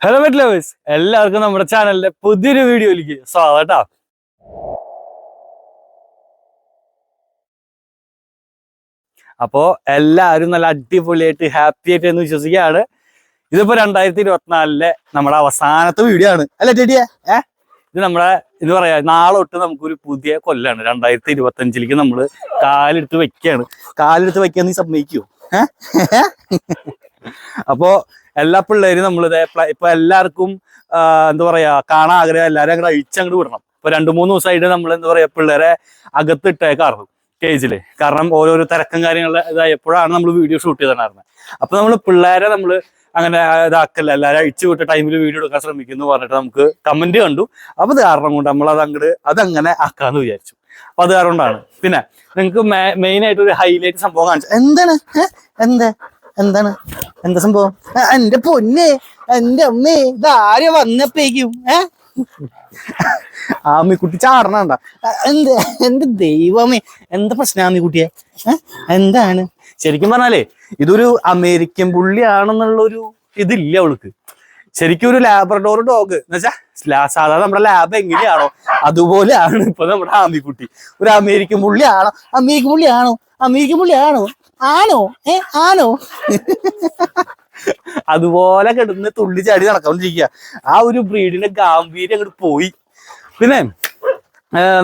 Hello met lovers എല്ലാവർക്കും നമ്മുടെ ചാനലിന്റെ പുതിയൊരു വീഡിയോയിലേക്ക് സ്വാഗതം അപ്പോ എല്ലാവരും നല്ല അടിപൊളിയായിട്ട് ഹാപ്പി ആയിട്ട് എന്ന് വിശ്വസിക്കുകയാണ്. ഇതിപ്പോ രണ്ടായിരത്തി ഇരുപത്തിനാലിലെ നമ്മുടെ അവസാനത്തെ വീഡിയോ ആണ്. അല്ലേ ചേട്ടിയെ ഏ? ഇത് നമ്മുടെ എന്ന് പറയാ നാളെ തൊട്ട് നമുക്കൊരു പുതിയ കൊല്ലാണ്. രണ്ടായിരത്തി ഇരുപത്തി അഞ്ചിലേക്ക് നമ്മൾ കാലെടുത്ത് വെക്കുകയാണ് കാലെടുത്ത് വെക്കാൻ നീ സമ്മതിക്കോ? അപ്പോ എല്ലാ പിള്ളേരും നമ്മളിത് ഇപ്പൊ എല്ലാവർക്കും എന്താ പറയാ കാണാൻ ആഗ്രഹം എല്ലാവരും അങ്ങോട്ട് അഴിച്ചങ്ങോട്ട് വിടണം. ഇപ്പൊ രണ്ടു മൂന്ന് ദിവസമായിട്ട് നമ്മൾ എന്താ പറയാ പിള്ളേരെ അകത്തിട്ടേക്കാറുണ്ട് കേജിൽ. കാരണം ഓരോരോ തിരക്കും കാര്യങ്ങളുടെ ഇതായപ്പോഴാണ് നമ്മൾ വീഡിയോ ഷൂട്ട് ചെയ്തിട്ടുണ്ടായിരുന്നത് അപ്പൊ നമ്മൾ പിള്ളേരെ നമ്മൾ അങ്ങനെ ഇതാക്കല്ല എല്ലാവരും അഴിച്ചു വിട്ട ടൈമിൽ വീഡിയോ എടുക്കാൻ ശ്രമിക്കുന്നു പറഞ്ഞിട്ട് നമുക്ക് കമന്റ് കണ്ടു. അപ്പൊ അത് കാരണം കൊണ്ട് നമ്മൾ അത് അങ്ങോട്ട് അതങ്ങനെ ആക്കാന്ന് വിചാരിച്ചു. അപ്പൊ അത് കാരണം കൊണ്ടാണ്. പിന്നെ നിങ്ങൾക്ക് മെയിൻ ആയിട്ട് ഒരു ഹൈലൈറ്റ് സംഭവം കാണിച്ചു. എന്താണ്? എന്താ? എന്താണ്? എന്താ സംഭവം? എന്റെ പൊന്നെ എന്റെ അമ്മേ ഇതാരെ വന്നപ്പേക്കും? ഏ? ആമിക്കുട്ടി ചാടണണ്ട. എന്ത് എന്റെ ദൈവമേ എന്താ പ്രശ്നം ആമിക്കുട്ടിയെ? എന്താണ്? ശരിക്കും പറഞ്ഞാലേ ഇതൊരു അമേരിക്കൻ പുള്ളിയാണെന്നുള്ള ഒരു ഇതില്ല അവൾക്ക്. ശരിക്കും ഒരു ലാബ്രഡോർ ഡോഗ് എന്ന് വെച്ചാ സാധാരണ നമ്മുടെ ലാബ് എങ്ങനെയാണോ അതുപോലെയാണ് ഇപ്പൊ നമ്മുടെ ആമിക്കുട്ടി ഒരു അമേരിക്കൻ പുള്ളിയാണോ? അമേരിക്കൻ പുള്ളിയാണോ? അമേരിക്കൻ പുള്ളിയാണോ? ആണോ? ഏ ആണോ? അതുപോലെ കിടന്ന് തുള്ളി ചാടി നടക്കാണ്ടിരിക്കുക ആ ഒരു ബ്രീഡിന്റെ ഗാംഭീര്യം അങ്ങോട്ട് പോയി. പിന്നെ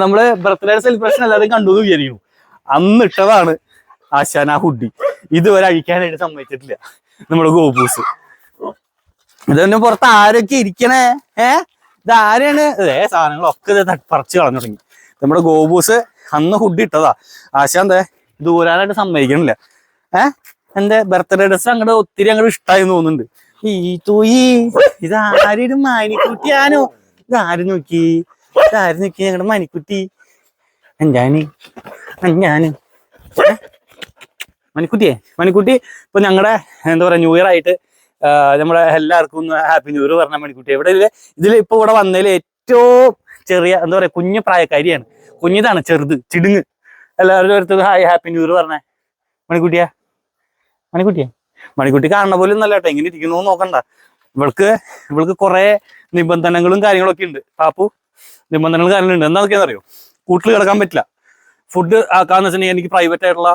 നമ്മൾ ബർത്ത്ഡേ സെലിബ്രേഷൻ എല്ലാവരും കണ്ടു എന്ന് വിചാരിക്കുന്നു. അന്ന് ഇട്ടതാണ് ആശാന ആ ഹുഡി ഇതുവരെ അഴിക്കാനായിട്ട് സമ്മതിച്ചിട്ടില്ല നമ്മുടെ ഗോപൂസ്. ഇതന്നെ പുറത്ത് ആരൊക്കെ ഇരിക്കണേ? ഏ ഇത് ആരാണ്? ഏ സാധനങ്ങളൊക്കെ പറിച്ച് കളഞ്ഞു തുടങ്ങി. നമ്മുടെ ഗോപൂസ് അന്ന് ഹുഡി ഇട്ടതാ. ആശാന്തേ ദൂരാനായിട്ട് സമ്മതിക്കണില്ല. ഏ? എന്റെ ബർത്ത്ഡേ ഡ്രസ് അങ്ങോട്ട് ഒത്തിരി അങ്ങോട്ട് ഇഷ്ടമായി തോന്നുന്നുണ്ട്. ഈ തൂയി ഇതാരും മാനിക്കുട്ടിയാനോ ഇതാര് നോക്കി? ഇതാര് നോക്കി? ഞങ്ങളുടെ മണിക്കുട്ടി. അഞ്ചാന് അഞ്ചാന്? മണിക്കുട്ടിയെ? മണിക്കുട്ടി ഇപ്പൊ ഞങ്ങളുടെ എന്താ പറയാ ന്യൂ ഇയർ ആയിട്ട് നമ്മുടെ എല്ലാവർക്കും ഒന്ന് ഹാപ്പി ന്യൂ ഇയർ പറഞ്ഞ മണിക്കുട്ടി. എവിടെ ഇതിൽ ഇപ്പൊ ഇവിടെ വന്നതിൽ ഏറ്റവും ചെറിയ എന്താ പറയാ കുഞ്ഞു പ്രായക്കാരിയാണ്. കുഞ്ഞിതാണ് ചെറുത് ചിടുങ്ങ്. എല്ലാവരും ഒരുത്തത് ഹായ് ഹാപ്പി ന്യൂ ഇയർ പറഞ്ഞേ. മണിക്കുട്ടിയാ? മണിക്കുട്ടിയാ? മണിക്കുട്ടി കാണുന്ന പോലെ നല്ല കേട്ടോ എങ്ങനെ ഇരിക്കുന്നു നോക്കണ്ട. ഇവൾക്ക് ഇവൾക്ക് കുറെ നിബന്ധനകളും കാര്യങ്ങളൊക്കെ ഉണ്ട്. പാപ്പു നിബന്ധനകളും കാര്യങ്ങളുണ്ട് എന്താണെന്നൊക്കെയാണെന്ന് അറിയോ? കൂട്ടിൽ കിടക്കാൻ പറ്റില്ല. ഫുഡ് ആക്കാന്ന് വെച്ചിട്ടുണ്ടെങ്കിൽ എനിക്ക് പ്രൈവറ്റ് ആയിട്ടുള്ള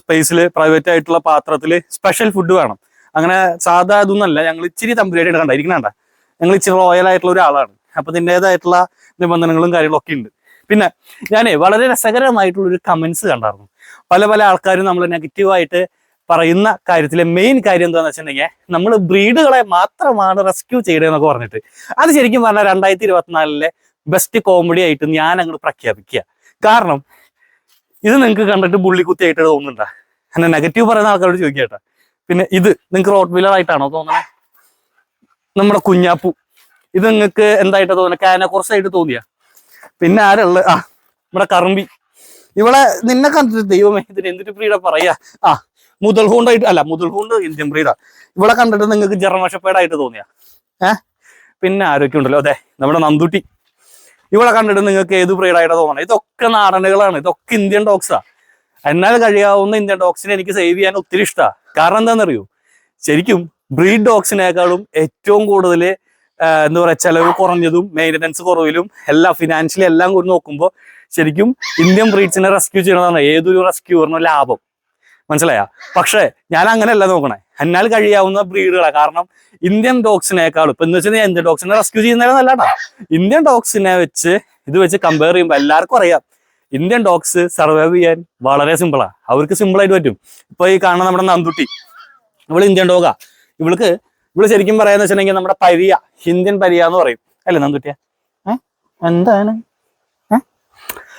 സ്പേസിൽ പ്രൈവറ്റ് ആയിട്ടുള്ള പാത്രത്തിൽ സ്പെഷ്യൽ ഫുഡ് വേണം. അങ്ങനെ സാധാ ഇതൊന്നല്ല ഞങ്ങൾ ഇച്ചിരി തമ്പുരായിട്ട് എടുക്കണ്ട. ഇരിക്കണണ്ട ഞങ്ങൾ ഇച്ചിരി റോയൽ ആയിട്ടുള്ള ഒരാളാണ്. അപ്പൊ ഇതിന്റെതായിട്ടുള്ള നിബന്ധനകളും കാര്യങ്ങളൊക്കെ ഉണ്ട്. പിന്നെ ഞാനേ വളരെ രസകരമായിട്ടുള്ള ഒരു കമന്റ്സ് കണ്ടായിരുന്നു. പല പല ആൾക്കാരും നമ്മൾ നെഗറ്റീവായിട്ട് പറയുന്ന കാര്യത്തിലെ മെയിൻ കാര്യം എന്താണെന്ന് വെച്ചിട്ടുണ്ടെങ്കിൽ നമ്മൾ ബ്രീഡുകളെ മാത്രമാണ് റെസ്ക്യൂ ചെയ്യണമെന്നൊക്കെ പറഞ്ഞിട്ട്. അത് ശരിക്കും പറഞ്ഞാൽ രണ്ടായിരത്തി ഇരുപത്തിനാലിലെ ബെസ്റ്റ് കോമഡി ആയിട്ട് ഞാൻ അങ്ങോട്ട് പ്രഖ്യാപിക്കുക കാരണം ഇത് നിങ്ങൾക്ക് കണ്ടിട്ട് ബുള്ളിക്കുത്തിയായിട്ട് തോന്നുന്നുണ്ടാ? എന്നെ നെഗറ്റീവ് പറയുന്ന ആൾക്കാരോട് ചോദിക്കട്ടെ പിന്നെ ഇത് നിങ്ങൾക്ക് റോഡ് വീലർ ആയിട്ടാണോ തോന്നുന്നത് നമ്മുടെ കുഞ്ഞാപ്പു. ഇത് നിങ്ങൾക്ക് എന്തായിട്ട് തോന്നുന്നത് കാനക്കുറച്ചായിട്ട് തോന്നിയ? പിന്നെ ആരുള്ള ആ നമ്മുടെ കറമ്പി. ഇവളെ നിന്നെ കണ്ടിട്ട് ദൈവമേ ഇതിന് എന്തിട്ട് ബ്രീഡാ പറയാ? ആ മുതൽ ഹൂണ്ടായിട്ട് അല്ല മുതൽ ഹൂണ്ട് ഇന്ത്യൻ ബ്രീഡാ ഇവളെ കണ്ടിട്ട് നിങ്ങൾക്ക് ജർമ്മൻ ഷെപ്പേർഡായിട്ട് തോന്നിയ? ഏ? പിന്നെ ആരൊക്കെ ഉണ്ടല്ലോ? അതെ നമ്മുടെ നന്ദുട്ടി. ഇവളെ കണ്ടിട്ട് നിങ്ങൾക്ക് ഏത് ബ്രീഡായിട്ടാ തോന്നണം? ഇതൊക്കെ നാടനുകളാണ്. ഇതൊക്കെ ഇന്ത്യൻ ഡോഗ്സാ എന്നാൽ കഴിയാവുന്ന ഇന്ത്യൻ ഡോഗ്സിനെ എനിക്ക് സേവ് ചെയ്യാൻ ഒത്തിരി ഇഷ്ടമാണ് കാരണം എന്താണെന്നറിയോ? ശരിക്കും ബ്രീഡ് ഡോഗ്സിനേക്കാളും ഏറ്റവും കൂടുതൽ എന്താ പറയുക ചെലവ് കുറഞ്ഞതും മെയിന്റനൻസ് കുറവിലും എല്ലാം ഫിനാൻഷ്യലി എല്ലാം കൂടി നോക്കുമ്പോൾ ശരിക്കും ഇന്ത്യൻ ബ്രീഡ്സിനെ റെസ്ക്യൂ ചെയ്യണതാണ് ഏതൊരു റെസ്ക്യൂറിനും ലാഭം. മനസ്സിലായ? പക്ഷേ ഞാൻ അങ്ങനെയല്ല നോക്കണേ. എന്നാൽ കഴിയാവുന്ന ബ്രീഡുകളാണ് കാരണം ഇന്ത്യൻ ഡോഗ്സിനേക്കാളും ഇപ്പൊ എന്ന് വെച്ചാൽ ഇന്ത്യൻ ഡോഗ്സിനെ റെസ്ക്യൂ ചെയ്യുന്നതല്ലട്ടാ ഇന്ത്യൻ ഡോഗ്സിനെ വെച്ച് ഇത് വെച്ച് കമ്പയർ ചെയ്യുമ്പോൾ എല്ലാവർക്കും അറിയാം. ഇന്ത്യൻ ഡോഗ്സ് സർവൈവ് ചെയ്യാൻ വളരെ സിമ്പിളാണ് അവർക്ക് സിമ്പിളായിട്ട് പറ്റും. ഇപ്പൊ ഈ കാണുന്ന നമ്മുടെ നന്തുട്ടി ഇവൾ ഇന്ത്യൻ ഡോഗാ ഇവൾക്ക് ഇവൾ ശരിക്കും പറയാന്ന് വെച്ചിട്ടുണ്ടെങ്കിൽ നമ്മുടെ പരിയ ഹിന്ദ്യൻ പരിയ എന്ന് പറയും. അല്ലേ നന്ദുട്ടിയ? എന്താണ്?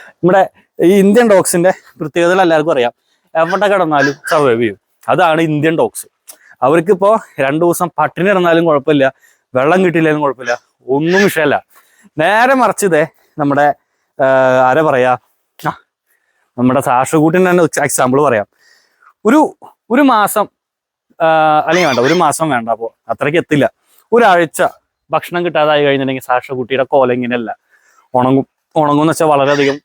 നമ്മുടെ ഈ ഇന്ത്യൻ ഡോഗ്സിന്റെ പ്രത്യേകതകൾ എല്ലാവർക്കും അറിയാം. എവിടെ കിടന്നാലും സർവൈവ് ചെയ്യും. അതാണ് ഇന്ത്യൻ ഡോഗ്സ്. അവർക്കിപ്പോ രണ്ടു ദിവസം പട്ടിണി കിടന്നാലും കുഴപ്പമില്ല വെള്ളം കിട്ടിയില്ലെങ്കിലും കുഴപ്പമില്ല ഒന്നും വിഷയമല്ല. നേരെ മറിച്ചതേ നമ്മുടെ ആരാ പറയാ? നമ്മുടെ സാക്ഷകൂട്ടിന് തന്നെ എക്സാമ്പിൾ പറയാം. ഒരു ഒരു മാസം അല്ലെങ്കിൽ വേണ്ട ഒരു മാസം വേണ്ട അപ്പോ അത്രയ്ക്ക് എത്തില്ല. ഒരാഴ്ച ഭക്ഷണം കിട്ടാതായി കഴിഞ്ഞിട്ടുണ്ടെങ്കിൽ സാക്ഷ കുട്ടിയുടെ കോലങ്ങിനല്ല ഉണങ്ങും ഉണങ്ങും എന്ന് വെച്ചാൽ വളരെയധികം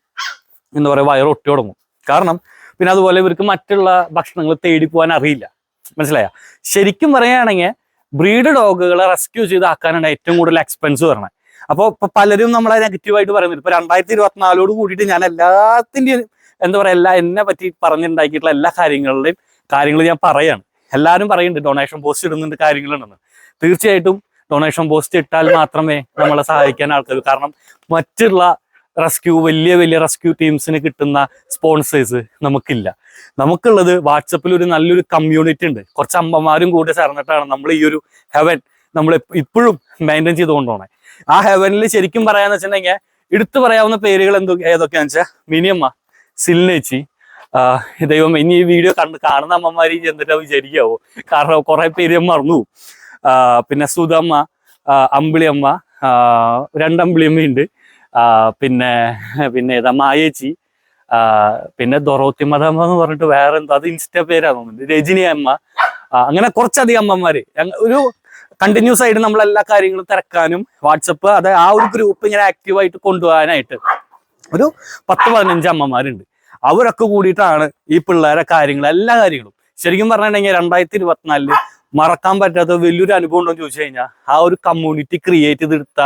എന്താ പറയുക വയറ് ഒട്ടി തുടങ്ങും. കാരണം പിന്നെ അതുപോലെ ഇവർക്ക് മറ്റുള്ള ഭക്ഷണങ്ങൾ തേടി പോകാൻ അറിയില്ല. മനസ്സിലായ? ശരിക്കും പറയുകയാണെങ്കിൽ ബ്രീഡ് ഡോഗുകളെ റെസ്ക്യൂ ചെയ്ത് ആക്കാനാണ് ഏറ്റവും കൂടുതൽ എക്സ്പെൻസ് വരണത് അപ്പോൾ ഇപ്പൊ പലരും നമ്മളെ നെഗറ്റീവായിട്ട് പറയുന്നത് ഇപ്പൊ രണ്ടായിരത്തി ഇരുപത്തിനാലോട് കൂടിയിട്ട് ഞാൻ എല്ലാത്തിന്റെയും എന്താ പറയാ എല്ലാ എന്നെ പറ്റി പറഞ്ഞിട്ടുണ്ടാക്കിയിട്ടുള്ള എല്ലാ കാര്യങ്ങളുടെയും കാര്യങ്ങൾ ഞാൻ പറയാണ്. എല്ലാവരും പറയുന്നുണ്ട് ഡൊണേഷൻ പോസ്റ്റ് ഇടുന്നുണ്ട് കാര്യങ്ങളുണ്ടെന്ന് തീർച്ചയായിട്ടും ഡൊണേഷൻ പോസ്റ്റ് ഇട്ടാൽ മാത്രമേ നമ്മളെ സഹായിക്കാൻ ആൾക്കാർ കാരണം മറ്റുള്ള റെസ്ക്യൂ വലിയ വലിയ റെസ്ക്യൂ ടീംസിന് കിട്ടുന്ന സ്പോൺസേഴ്സ് നമുക്കില്ല. നമുക്കുള്ളത് വാട്സപ്പിൽ ഒരു നല്ലൊരു കമ്മ്യൂണിറ്റി ഉണ്ട്. കുറച്ച് അമ്മമാരും കൂടെ ചേർന്നിട്ടാണ് നമ്മൾ ഈ ഒരു ഹെവൻ നമ്മൾ ഇപ്പോഴും മെയിന്റെയിൻ ചെയ്തുകൊണ്ടുപോണേ. ആ ഹെവനിൽ ശരിക്കും പറയാന്ന് വെച്ചിട്ടുണ്ടെങ്കിൽ എടുത്തു പറയാവുന്ന പേരുകൾ എന്തൊ ഏതൊക്കെയാണെന്ന് വെച്ചാൽ മിനിയമ്മ സിൽനേച്ചി ദൈവം ഇനി ഈ വീഡിയോ കണ്ട് കാണുന്ന അമ്മമാര് ചെന്നിട്ട് വിചാരിക്കാവോ? കാരണം കുറെ പേര് മറന്നു പിന്നെ സുധമ്മ അമ്പിളിയമ്മ രണ്ടമ്പിളിയമ്മയുണ്ട്. പിന്നെ പിന്നെ ഏതാ മായേച്ചി പിന്നെ ദൊറോത്തി മതമ്മ എന്ന് പറഞ്ഞിട്ട് വേറെ എന്തോ അത് ഇൻസ്റ്റ തോന്നുന്നുണ്ട് രജനി അമ്മ അങ്ങനെ കുറച്ചധികം അമ്മമാര്. ഒരു കണ്ടിന്യൂസ് ആയിട്ട് നമ്മൾ എല്ലാ കാര്യങ്ങളും തിരക്കാനും വാട്സപ്പ് അത് ആ ഒരു ഗ്രൂപ്പ് ഇങ്ങനെ ആക്റ്റീവായിട്ട് കൊണ്ടുപോകാനായിട്ട് ഒരു പത്ത് പതിനഞ്ച് അമ്മമാരുണ്ട്. അവരൊക്കെ കൂടിയിട്ടാണ് ഈ പിള്ളേരെ കാര്യങ്ങൾ എല്ലാ കാര്യങ്ങളും. ശരിക്കും പറഞ്ഞിട്ടുണ്ടെങ്കിൽ രണ്ടായിരത്തി മറക്കാൻ പറ്റാത്ത വലിയൊരു അനുഭവം ഉണ്ടോ എന്ന് ചോദിച്ചു കഴിഞ്ഞാൽ ആ ഒരു കമ്മ്യൂണിറ്റി ക്രിയേറ്റ് ചെയ്തെടുത്ത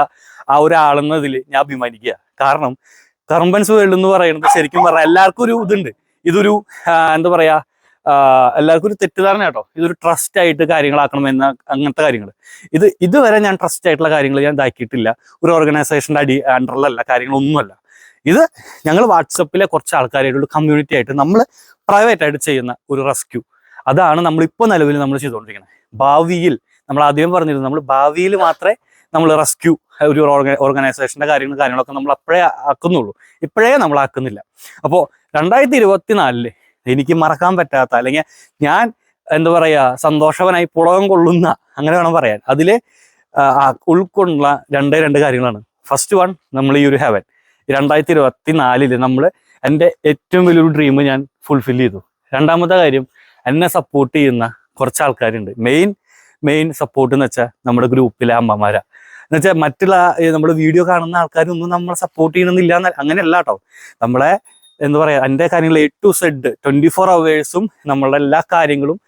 ആ ഒരാളെന്നതിൽ ഞാൻ അഭിമാനിക്കുക. കാരണം കർമ്പൻസ് വേൾഡ് എന്ന് പറയുന്നത് ശരിക്കും പറഞ്ഞാൽ എല്ലാവർക്കും ഒരു ഇതുണ്ട്. ഇതൊരു എന്താ പറയാ എല്ലാവർക്കും ഒരു തെറ്റിദ്ധാരണ കേട്ടോ. ഇതൊരു ട്രസ്റ്റ് ആയിട്ട് കാര്യങ്ങളാക്കണം എന്ന അങ്ങനത്തെ കാര്യങ്ങൾ ഇത് ഇതുവരെ ഞാൻ ട്രസ്റ്റ് ആയിട്ടുള്ള കാര്യങ്ങൾ ഞാൻ ഇതാക്കിയിട്ടില്ല. ഒരു ഓർഗനൈസേഷന്റെ അടി അണ്ടറിലല്ല കാര്യങ്ങളൊന്നുമല്ല. ഇത് ഞങ്ങൾ വാട്സപ്പിലെ കുറച്ച് ആൾക്കാരായിട്ടുള്ള കമ്മ്യൂണിറ്റി ആയിട്ട് നമ്മൾ പ്രൈവറ്റ് ആയിട്ട് ചെയ്യുന്ന ഒരു റെസ്ക്യൂ അതാണ് നമ്മൾ ഇപ്പോൾ നിലവിൽ നമ്മൾ ചെയ്തുകൊണ്ടിരിക്കുന്നത്. ഭാവിയിൽ നമ്മൾ ആദ്യം പറഞ്ഞിരുന്നു നമ്മൾ ഭാവിയിൽ മാത്രമേ നമ്മൾ റെസ്ക്യൂ ഒരു ഓർഗനൈസേഷന്റെ കാര്യങ്ങളും കാര്യങ്ങളൊക്കെ നമ്മൾ അപ്പോഴേ ആക്കുന്നുള്ളൂ. ഇപ്പോഴേ നമ്മൾ ആക്കുന്നില്ല. അപ്പോൾ രണ്ടായിരത്തി ഇരുപത്തിനാലിൽ എനിക്ക് മറക്കാൻ പറ്റാത്ത അല്ലെങ്കിൽ ഞാൻ എന്താ പറയുക സന്തോഷവനായി പുളകം കൊള്ളുന്ന അങ്ങനെ വേണം പറയാൻ. അതിൽ ഉൾക്കൊള്ളുന്ന രണ്ടേ രണ്ട് കാര്യങ്ങളാണ്. ഫസ്റ്റ് വൺ നമ്മൾ ഈ ഒരു ഹെവൻ രണ്ടായിരത്തി ഇരുപത്തി നാലിൽ നമ്മൾ എന്റെ ഏറ്റവും വലിയൊരു ഡ്രീം ഞാൻ ഫുൾഫിൽ ചെയ്തു. രണ്ടാമത്തെ കാര്യം എന്നെ സപ്പോർട്ട് ചെയ്യുന്ന കുറച്ച് ആൾക്കാരുണ്ട്. മെയിൻ മെയിൻ സപ്പോർട്ട് എന്ന് വെച്ചാൽ നമ്മുടെ ഗ്രൂപ്പിലെ അമ്മമാരാ. എന്ന് വെച്ചാൽ മറ്റുള്ള നമ്മൾ വീഡിയോ കാണുന്ന ആൾക്കാരൊന്നും നമ്മളെ സപ്പോർട്ട് ചെയ്യണമെന്നില്ല അങ്ങനെയല്ല കേട്ടോ നമ്മളെ എന്താ പറയുക എന്റെ കാര്യങ്ങൾ A to Z twenty four അവേഴ്സും നമ്മളുടെ എല്ലാ കാര്യങ്ങളും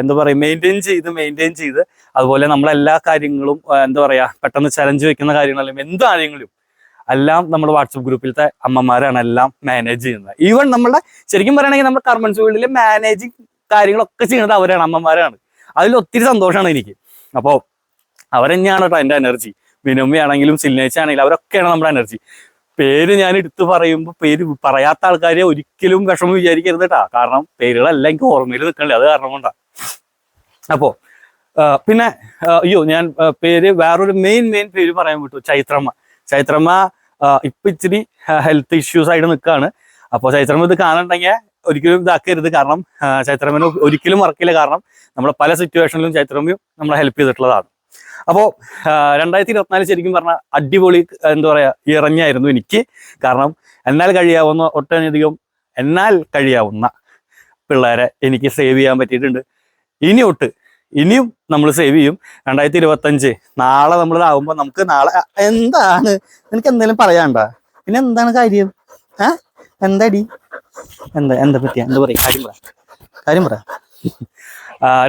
എന്താ പറയുക മെയിന്റെയിൻ ചെയ്ത് മെയിന്റെയിൻ ചെയ്ത് അതുപോലെ നമ്മളെല്ലാ കാര്യങ്ങളും എന്താ പറയുക പെട്ടെന്ന് ചലഞ്ച് വെക്കുന്ന കാര്യങ്ങളും എന്ത് കാര്യങ്ങളും എല്ലാം നമ്മുടെ വാട്സപ്പ് ഗ്രൂപ്പിലത്തെ അമ്മമാരാണ് എല്ലാം മാനേജ് ചെയ്യുന്നത്. ഈവൻ നമ്മുടെ ശരിക്കും പറയുകയാണെങ്കിൽ നമ്മുടെ കർമ്മൻസ് ഫീൽഡിൽ മാനേജിങ് കാര്യങ്ങളൊക്കെ ചെയ്യുന്നത് അവരാണ് അമ്മമാരാണ്. അതിൽ ഒത്തിരി സന്തോഷമാണ് എനിക്ക്. അപ്പോൾ അവരെന്നെയാണ് കേട്ടോ എന്റെ എനർജി വിനോമിയാണെങ്കിലും സില്നേച്ച് ആണെങ്കിലും അവരൊക്കെയാണ് നമ്മുടെ എനർജി പേര് ഞാൻ എടുത്തു പറയുമ്പോൾ പേര് പറയാത്ത ആൾക്കാരെ ഒരിക്കലും വിഷമം വിചാരിക്കരുത് കേട്ടാ. കാരണം പേരുകളല്ല എനിക്ക് ഓർമ്മയിൽ നിൽക്കണ്ടേ അത് കാരണം കൊണ്ടാണ് അപ്പോൾ പിന്നെ അയ്യോ ഞാൻ പേര് വേറൊരു മെയിൻ മെയിൻ പേര് പറയാൻ വിട്ടു. ചൈത്രമ്മ. ചൈത്രമ്മ ഇപ്പൊ ഇച്ചിരി ഹെൽത്ത് ഇഷ്യൂസ് ആയിട്ട് നിൽക്കുകയാണ് അപ്പോൾ ചൈത്രമ്മ ഇത് കാണണ്ടെങ്കിൽ ഒരിക്കലും ഇതാക്കരുത്. കാരണം ചൈത്രമ്മനെ ഒരിക്കലും മറക്കില്ല. കാരണം നമ്മളെ പല സിറ്റുവേഷനിലും ചൈത്രമ്മയും നമ്മളെ ഹെൽപ്പ് ചെയ്തിട്ടുള്ളതാണ്. അപ്പോൾ രണ്ടായിരത്തി ഇരുപത്തിനാല് ശരിക്കും പറഞ്ഞാൽ അടിപൊളി എന്താ പറയാ ഇറങ്ങിയായിരുന്നു എനിക്ക്. കാരണം എന്നാൽ കഴിയാവുന്ന ഒട്ടനധികം എന്നാൽ കഴിയാവുന്ന പിള്ളേരെ എനിക്ക് സേവ് ചെയ്യാൻ പറ്റിയിട്ടുണ്ട്. ഇനി തൊട്ട് ഇനിയും നമ്മൾ സേവ് ചെയ്യും. രണ്ടായിരത്തി ഇരുപത്തഞ്ച് നാളെ നമ്മൾ ഇതാവുമ്പോൾ നമുക്ക് നാളെ എന്താണ്? നിനക്ക് എന്തെങ്കിലും പറയാണ്ട പിന്നെ എന്താണ് കാര്യം? എന്താടി? എന്താ എന്താ പറ്റിയ എന്താ പറയാ? കാര്യം പറ. കാര്യം പറ.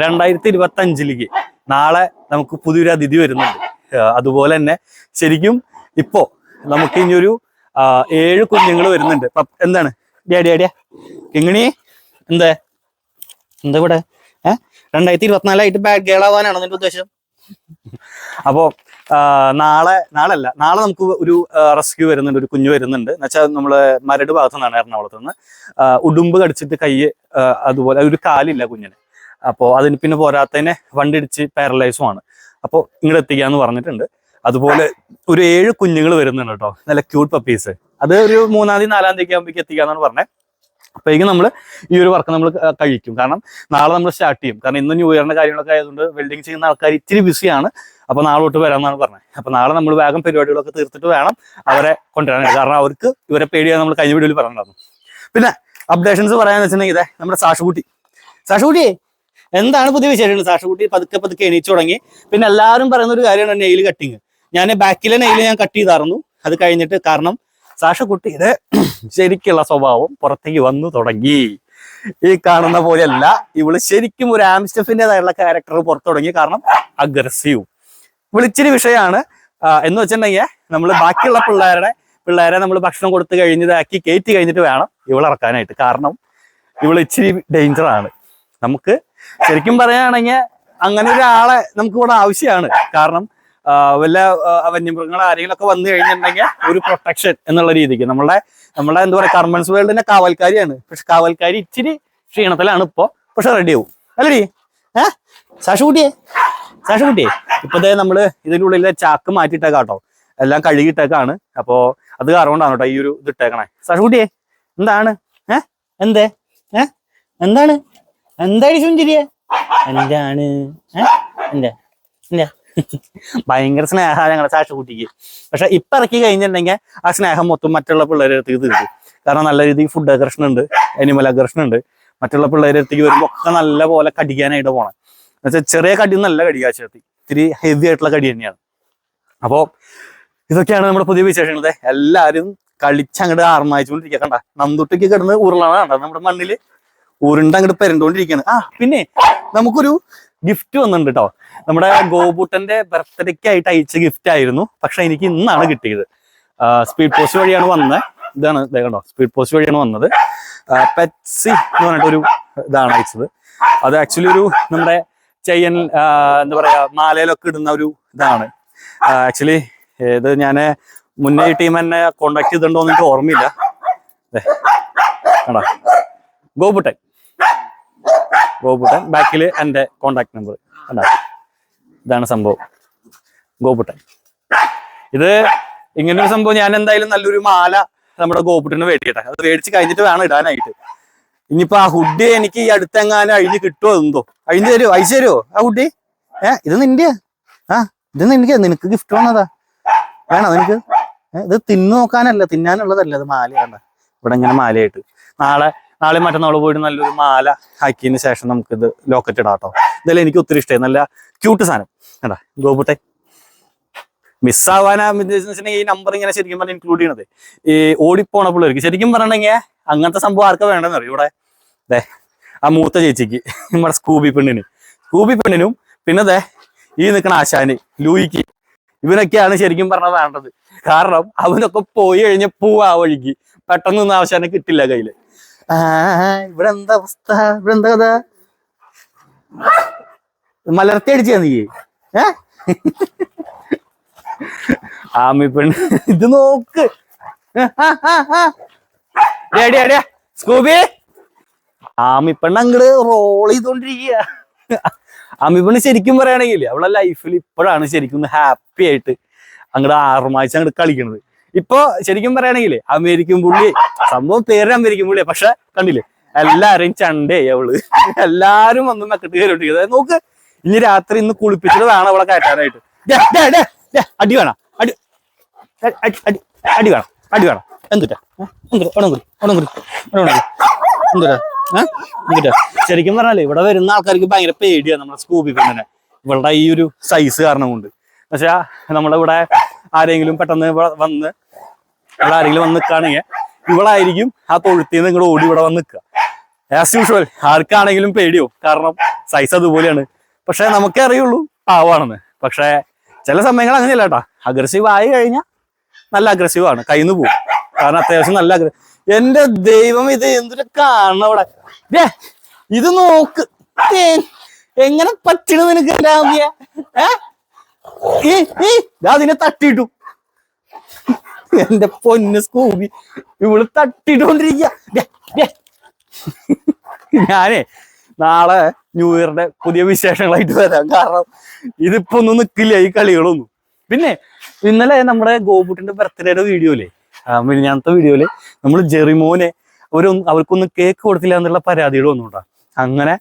രണ്ടായിരത്തി ഇരുപത്തി അഞ്ചിലേക്ക് നാളെ നമുക്ക് പുതിയൊരു അതിഥി വരുന്നുണ്ട്. അതുപോലെ തന്നെ ശരിക്കും ഇപ്പോ നമുക്ക് ഇനിയൊരു ഏഴ് കുഞ്ഞുങ്ങൾ വരുന്നുണ്ട്. എന്താണ്? ഡേഡിയ ഡേഡിയ എങ്ങനെ എന്താ? എന്താ ഇവിടെ? രണ്ടായിരത്തി ഇരുപത്തിനാലായിട്ട് ബാഡ് ഗേൾ ആവാനാണ് നിന്റെ ഉദ്ദേശം? അപ്പോ നാളെ നാളെ അല്ല നാളെ നമുക്ക് ഒരു റെസ്ക്യൂ വരുന്നുണ്ട് ഒരു കുഞ്ഞു വരുന്നുണ്ട്. എന്നുവെച്ചാൽ നമ്മൾ മരട് ഭാഗത്തു നിന്നാണ് എറണാകുളത്ത് നിന്ന്. ഉടുമ്പ് കടിച്ചിട്ട് കൈ അതുപോലെ ഒരു കാലില്ല കുഞ്ഞിന്. അപ്പോ അതിന് പിന്നെ പോരാത്തതിനെ വണ്ടി ഇടിച്ച് പാരലൈസും ആണ്. അപ്പോൾ ഇങ്ങോട്ട് എത്തിക്കാന്ന് പറഞ്ഞിട്ടുണ്ട്. അതുപോലെ ഒരു ഏഴ് കുഞ്ഞുങ്ങൾ വരുന്നുണ്ട് കേട്ടോ. നല്ല ക്യൂട്ട് പപ്പീസ് അത് ഒരു മൂന്നാം തീയതി നാലാം തീയതി ആകുമ്പോഴേക്ക് എത്തിക്കാന്നാണ് പറഞ്ഞത് അപ്പോഴേക്കും നമ്മൾ ഈ ഒരു വർക്ക് നമ്മൾ കഴിക്കും. കാരണം നാളെ നമ്മൾ സ്റ്റാർട്ട് ചെയ്യും. കാരണം ഇന്ന് ന്യൂ കാര്യങ്ങളൊക്കെ ആയതുകൊണ്ട് വെൽഡിങ് ചെയ്യുന്ന ആൾക്കാർ ഇത്തിരി ബിസിയാണ് അപ്പൊ നാളോട്ട് തൊട്ട് വരാമെന്നാണ് പറഞ്ഞത് അപ്പൊ നാളെ നമ്മൾ വേഗം പരിപാടികളൊക്കെ തീർത്തിട്ട് വേണം അവരെ കൊണ്ടുവരാനായിട്ട്. കാരണം അവർക്ക് ഇവരെ പേടിയാണ് നമ്മൾ കഴിഞ്ഞ വീഡിയോയിൽ പറഞ്ഞിട്ടുണ്ടായിരുന്നു പിന്നെ അപ്ഡേഷൻസ് പറയാന്ന് വെച്ചിട്ടുണ്ടെങ്കിൽ ഇതേ നമ്മുടെ സാഷുകുട്ടി. സാഷുകുട്ടി എന്താണ് പുതിയ വിശേഷങ്ങൾ? സാഷുകുട്ടി പതുക്കെ പതുക്കെ എണീച്ചു തുടങ്ങി. പിന്നെ എല്ലാവരും പറയുന്ന ഒരു കാര്യമാണ് നെയിൽ കട്ടിങ് ഞാൻ ബാക്കിലെ നെയിൽ ഞാൻ കട്ട് ചെയ്തായിരുന്നു. അത് കഴിഞ്ഞിട്ട് കാരണം സാഷക്കുട്ടിയുടെ ശരിക്കുള്ള സ്വഭാവം പുറത്തേക്ക് വന്നു തുടങ്ങി. ഈ കാണുന്ന പോലെയല്ല. ഇവൾ ശരിക്കും ഒരു ആംസ്റ്റഫിന്റെതായുള്ള ക്യാരക്ടർ പുറത്തു തുടങ്ങി. കാരണം അഗ്രസീവ് വിളിച്ചിരി വിഷയമാണ് എന്ന് വെച്ചിട്ടുണ്ടെങ്കിൽ നമ്മൾ ബാക്കിയുള്ള പിള്ളേരുടെ പിള്ളേരെ നമ്മൾ ഭക്ഷണം കൊടുത്തു കഴിഞ്ഞതാക്കി കയറ്റി കഴിഞ്ഞിട്ട് വേണം ഇവളെ ഇറക്കാനായിട്ട്. കാരണം ഇവൾ ഇച്ചിരി ഡേഞ്ചറാണ് നമുക്ക് ശരിക്കും പറയുകയാണെങ്കിൽ അങ്ങനെ ഒരാളെ നമുക്ക് ഇവിടെ ആവശ്യമാണ്. കാരണം വല്ല വന്യമൃഗങ്ങൾ ആരെങ്കിലും ഒക്കെ വന്നു കഴിഞ്ഞിട്ടുണ്ടെങ്കിൽ ഒരു പ്രൊട്ടക്ഷൻ എന്നുള്ള രീതിക്ക്. നമ്മളെ നമ്മളെ എന്താ പറയുക കർമ്മൻസ് വേൾഡിന്റെ കാവൽക്കാരിയാണ്. പക്ഷെ കാവൽക്കാരി ഇച്ചിരി ക്ഷീണത്തിലാണ് ഇപ്പോ. പക്ഷെ റെഡി ആവും. അല്ലേ ഏ? സാഷുകുട്ടിയെ? സാഷുകുട്ടിയെ? ഇപ്പത്തേ നമ്മൾ ഇതിന്റെ ഉള്ളിലെ ചാക്ക് മാറ്റിയിട്ടേക്കാം കേട്ടോ. എല്ലാം കഴുകിയിട്ടേക്കാണ്. അപ്പോ അത് കാരണം കൊണ്ടാണ് കേട്ടോ ഈ ഒരു ഇത് ഇട്ടേക്കണേ. സാഷുകുട്ടിയെ എന്താണ്? ഏ? എന്തേ? ഏ? എന്താണ്? എന്താ ശുഞ്ചിരിയെ എന്താണ്? ഏ? എന്താ? എന്താ? ഭയങ്കര സ്നേഹമാണ് ഞങ്ങളുടെ സാക്ഷുകുട്ടിക്ക് പക്ഷെ ഇപ്പൊ ഇറക്കി കഴിഞ്ഞിട്ടുണ്ടെങ്കിൽ ആ സ്നേഹം മൊത്തം മറ്റുള്ള പിള്ളേരെ അടുത്തേക്ക് തീർക്കും. കാരണം നല്ല രീതിയിൽ ഫുഡ് അഗ്രഷൻ ഉണ്ട് അനിമൽ അഗ്രഷൻ ഉണ്ട്. മറ്റുള്ള പിള്ളേരെ അടുത്തേക്ക് വരുമ്പോൾ ഒക്കെ നല്ല പോലെ കടിക്കാനായിട്ട് പോണം. എന്നുവെച്ചാൽ ചെറിയ കടി നല്ല കടിക്കാ ചേർത്തി ഇത്തിരി ഹെവി ആയിട്ടുള്ള കടി തന്നെയാണ്. അപ്പോ ഇതൊക്കെയാണ് നമ്മുടെ പുതിയ വിശേഷങ്ങൾ. ദേ എല്ലാരും കളിച്ചങ്ങോട്ട് ആർമായിച്ചുകൊണ്ടിരിക്കുക കണ്ട നന്തുട്ടിക്ക് കിടന്ന് ഉരുളാണ് നമ്മുടെ മണ്ണിൽ ഉരുണ്ട് അങ്ങോട്ട് പെരണ്ടോണ്ടിരിക്കുകയാണ് ആ പിന്നെ നമുക്കൊരു ഗിഫ്റ്റ് വന്നിട്ടുണ്ട് കേട്ടോ നമ്മുടെ ഗോപുട്ടന്റെ ബർത്ത്ഡേക്ക് ആയിട്ട് അയച്ച ഗിഫ്റ്റ് ആയിരുന്നു. പക്ഷെ എനിക്ക് ഇന്നാണ് കിട്ടിയത്. സ്പീഡ് പോസ്റ്റ് വഴിയാണ് വന്നത്. ഇതാണ് കണ്ടോ സ്പീഡ് പോസ്റ്റ് വഴിയാണ് വന്നത്. പെറ്റ്സി എന്ന് പറഞ്ഞിട്ട് ഒരു ഇതാണ് അയച്ചത്. അത് ആക്ച്വലി ഒരു നമ്മുടെ ചെയ്യൻ എന്താ പറയാ മാലയിലൊക്കെ ഇടുന്ന ഒരു ഇതാണ്. ആക്ച്വലി ഇത് ഞാൻ മുന്നേ ടീം എന്നെ കോണ്ടാക്ട് ചെയ്തിട്ടുണ്ടോ എന്ന് എനിക്ക് ഓർമ്മയില്ല. കണ്ടോ. ഗോപുട്ടൻ. ഗോപുട്ടൻ. ബാക്കിൽ എന്റെ കോണ്ടാക്ട് നമ്പർ കണ്ടോ? ഇതാണ് സംഭവം. ഗോപുട്ടൻ. ഇത് ഇങ്ങനെ ഒരു സംഭവം ഞാൻ എന്തായാലും നല്ലൊരു മാല നമ്മുടെ ഗോപുട്ടിന് മേടിക്കട്ടെ. അത് മേടിച്ച് കഴിഞ്ഞിട്ട് വേണം ഇടാനായിട്ട്. ഇനിയിപ്പോ ആ ഹുഡി എനിക്ക് ഈ അടുത്തെങ്ങാനും അഴിഞ്ഞ് കിട്ടുമോ എന്തോ? അഴിഞ്ഞ് തരുമോ അയച്ചു തരുമോ ആ ഹുഡി ഏ ഇത് നിന്റെ? ആ ഇത് നിനക്ക്? നിനക്ക് ഗിഫ്റ്റ് വന്നതാ. വേണോ നിനക്ക്? ഇത് തിന്നു നോക്കാനല്ല തിന്നാനുള്ളതല്ല ഇത് മാലയാണ് ഇവിടെ ഇങ്ങനെ മാലയായിട്ട്. നാളെ നാളെ മറ്റന്നാൾ പോയിട്ട് നല്ലൊരു മാല ആക്കിയതിന് ശേഷം നമുക്ക് ഇത് ലോക്കറ്റ് ഇടാം കേട്ടോ ഇതെല്ലാം എനിക്ക് ഒത്തിരി ഇഷ്ടമായി നല്ല ക്യൂട്ട് സാധനം. കേട്ടാ ഗോപുട്ടെ. മിസ്സാവാനാ ഈ നമ്പർ ഇങ്ങനെ ശരിക്കും പറഞ്ഞാൽ ഇൻക്ലൂഡ് ചെയ്യണത്. ഈ ഓടിപ്പോണ പിള്ളേർക്ക് ശരിക്കും പറഞ്ഞിട്ടുണ്ടെങ്കിൽ അങ്ങനത്തെ സംഭവം ആർക്കാ വേണ്ടെന്ന് ഇവിടെ ദേ ആ മൂത്ത ചേച്ചിക്ക് നമ്മുടെ സ്കൂബി പെണ്ണിന്. സ്കൂബി പെണ്ണിനും പിന്നെ ദേ ഈ നിൽക്കണ ആശാന് ലൂയിക്ക്. ഇവനൊക്കെയാണ് ശരിക്കും പറഞ്ഞത് വേണ്ടത്. കാരണം അവനൊക്കെ പോയി കഴിഞ്ഞ പോവാ വഴിക്ക്. പെട്ടെന്നൊന്നും ആശാനെ കിട്ടില്ല കയ്യിൽ. ഇവിടെ എന്താ അവസ്ഥ? ഇവിടെ എന്താ കഥ? മലർത്തി അടിച്ചാ നീ. ഏ? ആമി പെണ്ണ്. ഇത് നോക്ക്. സ്കൂബി. ആമി അങ്ങട് റോൾ ചെയ്തോണ്ടിരിക്കുക ആമി ശരിക്കും പറയുകയാണെങ്കിൽ അവളെ ലൈഫിൽ ഇപ്പോഴാണ് ശരിക്കും ഹാപ്പി ആയിട്ട് അങ്ങട് ആറുമാഴ്ച അങ്ങോട്ട് കളിക്കണത്. ഇപ്പൊ ശരിക്കും പറയുകയാണെങ്കിൽ അമേരിക്കൻ പുള്ളി സംഭവം പേര് അമേരിക്കൻ പുള്ളിയാ പക്ഷെ കണ്ടില്ലേ? എല്ലാരെയും ചണ്ടേ അവൾ. എല്ലാരും വന്ന് മെക്കിട്ട് അതായത് നോക്ക് ഇനി രാത്രി ഇന്ന് കുളിപ്പിച്ചിട്ടതാണ് അവളെ കയറ്റാനായിട്ട്. അടി വേണം. അടി അടി അടി അടി വേണം. അടി വേണം. എന്തുട്ടാ? ശരിക്കും പറഞ്ഞാലേ ഇവിടെ വരുന്ന ആൾക്കാർക്ക് ഭയങ്കര പേടിയാണ് നമ്മുടെ സ്കൂബി പെണ്ണിനെ. ഇവളുടെ ഈ ഒരു സൈസ് കാരണം കൊണ്ട് പക്ഷെ നമ്മളിവിടെ ആരെങ്കിലും പെട്ടെന്ന് വന്ന് ഇവിടെ ആരെങ്കിലും വന്ന് നിൽക്കുകയാണെങ്കിൽ ഇവളായിരിക്കും ആ തൊഴുത്തിൽ നിന്ന് ഇങ്ങോട്ട് ഓടി ഇവിടെ വന്ന് നിൽക്കുക. ആസ് യൂഷ്വൽ ആർക്കാണെങ്കിലും പേടിയോ കാരണം സൈസ് അതുപോലെയാണ്. പക്ഷെ നമുക്കേ അറിയുള്ളൂ പാവാണെന്ന്. പക്ഷെ ചില സമയങ്ങൾ അങ്ങനെയല്ല കേട്ടാ. അഗ്രസീവ് ആയി കഴിഞ്ഞാൽ നല്ല അഗ്രസീവ് ആണ്. കയ്യിൽ നിന്ന് പോകും. കാരണം അത്യാവശ്യം നല്ല അഗ്ര എന്റെ ദൈവം ഇത് എന്തൊരു കാണണം അവിടെ. ഇത് നോക്ക്. എങ്ങനെ പറ്റണു നിനക്ക് രാമിയ ഏ? അതിനെ തട്ടിയിട്ടു. എന്റെ പൊന്ന് സ്കൂബി. ഇവൾ തട്ടിട്ടോണ്ടിരിക്ക. ഞാനേ നാളെ ന്യൂ ഇയറിന്റെ പുതിയ വിശേഷങ്ങളായിട്ട് വരാം. കാരണം ഇതിപ്പോ ഒന്നും നിക്കില്ല ഈ കളികളൊന്നും. പിന്നെ ഇന്നലെ നമ്മുടെ ഗോപുട്ടിന്റെ ബർത്ത്ഡേയുടെ വീഡിയോയിലെ മിനിഞ്ഞാന്നത്തെ വീഡിയോയിൽ നമ്മൾ ജെറിമോനെ ഒരു അവർക്കൊന്നും കേക്ക് കൊടുത്തില്ല എന്നുള്ള പരാതികൾ വന്നുണ്ടാ അങ്ങനെ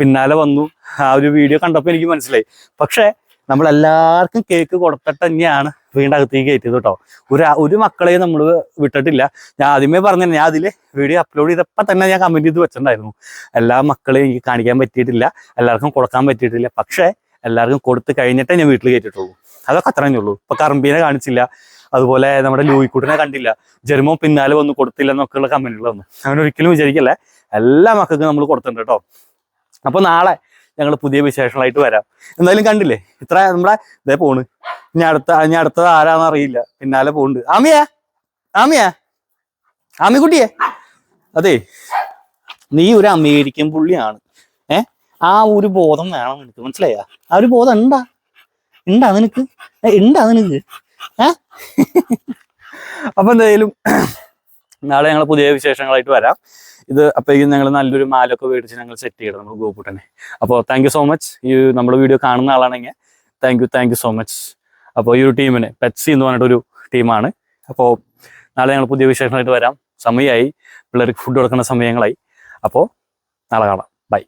പിന്നാലെ വന്നു. ആ ഒരു വീഡിയോ കണ്ടപ്പോൾ എനിക്ക് മനസ്സിലായി. പക്ഷേ നമ്മൾ എല്ലാവർക്കും കേക്ക് കൊടുത്തിട്ട് തന്നെയാണ് വീണ്ടും അകത്തേക്ക് കയറ്റിയത് കേട്ടോ. ഒരു ഒരു മക്കളെയും നമ്മൾ വിട്ടിട്ടില്ല. ഞാൻ ആദ്യമേ പറഞ്ഞു ഞാൻ അതിൽ വീഡിയോ അപ്ലോഡ് ചെയ്തപ്പോൾ തന്നെ ഞാൻ കമന്റ് ചെയ്ത് വെച്ചിട്ടുണ്ടായിരുന്നു. എല്ലാ മക്കളെയും എനിക്ക് കാണിക്കാൻ പറ്റിയിട്ടില്ല എല്ലാവർക്കും കൊടുക്കാൻ പറ്റിയിട്ടില്ല. പക്ഷേ എല്ലാവർക്കും കൊടുത്ത് കഴിഞ്ഞിട്ടേ ഞാൻ വീട്ടിൽ കയറ്റിട്ടുള്ളൂ അതൊക്കെ അത്രേ ഉള്ളൂ. ഇപ്പൊ കറമ്പീനെ കാണിച്ചില്ല അതുപോലെ നമ്മുടെ ലൂയിക്കുട്ടിനെ കണ്ടില്ല. ജെർമോ പിന്നാലെ വന്ന് കൊടുത്തില്ല എന്നൊക്കെയുള്ള കമന്റുകൾ വന്നു അങ്ങനെ ഒരിക്കലും വിചാരിക്കല്ലേ? എല്ലാ മക്കൾക്കും നമ്മൾ കൊടുത്തിട്ടുണ്ട് കേട്ടോ. അപ്പൊ നാളെ ഞങ്ങൾ പുതിയ വിശേഷങ്ങളായിട്ട് വരാം. എന്തായാലും കണ്ടില്ലേ? ഇത്ര നമ്മുടെ ഇതേ പോണ്. ഇനി അടുത്ത ഇനി അടുത്തത് ആരാന്ന് അറിയില്ല. പിന്നാലെ പോണ്ട് ആമിയാ? ആമിയാ? ആമിക്കുട്ടിയെ? അതെ. നീ ഒരു അമേരിക്കൻ പുള്ളിയാണ്. ഏ? ആ ഒരു ബോധം വേണം നിനക്ക്. മനസ്സിലായ? ആ ഒരു ബോധം ഉണ്ടാ ഉണ്ടാ നിനക്ക്? ഉണ്ടാ നിനക്ക്? ഏ? അപ്പൊ എന്തായാലും നാളെ ഞങ്ങൾ പുതിയ വിശേഷങ്ങളായിട്ട് വരാം. ഇത് അപ്പോഴേക്കും ഞങ്ങൾ നല്ലൊരു മാലൊക്കെ മേടിച്ച് ഞങ്ങൾ സെറ്റ് ചെയ്യണം നമ്മൾ ഗോപുട്ടനെ. അപ്പോൾ താങ്ക് സോ മച്ച് ഈ നമ്മുടെ വീഡിയോ കാണുന്ന ആളാണെങ്കിൽ thank you thank you so much അപ്പോൾ ഈ ഒരു ടീമിന് പെറ്റ്സി എന്ന് പറഞ്ഞിട്ടൊരു ടീമാണ് അപ്പോൾ നാളെ ഞങ്ങൾ പുതിയ വിശേഷങ്ങളായിട്ട് വരാം. സമയമായി പിള്ളേർക്ക് ഫുഡ് കൊടുക്കുന്ന സമയങ്ങളായി. അപ്പോൾ നാളെ കാണാം. ബൈ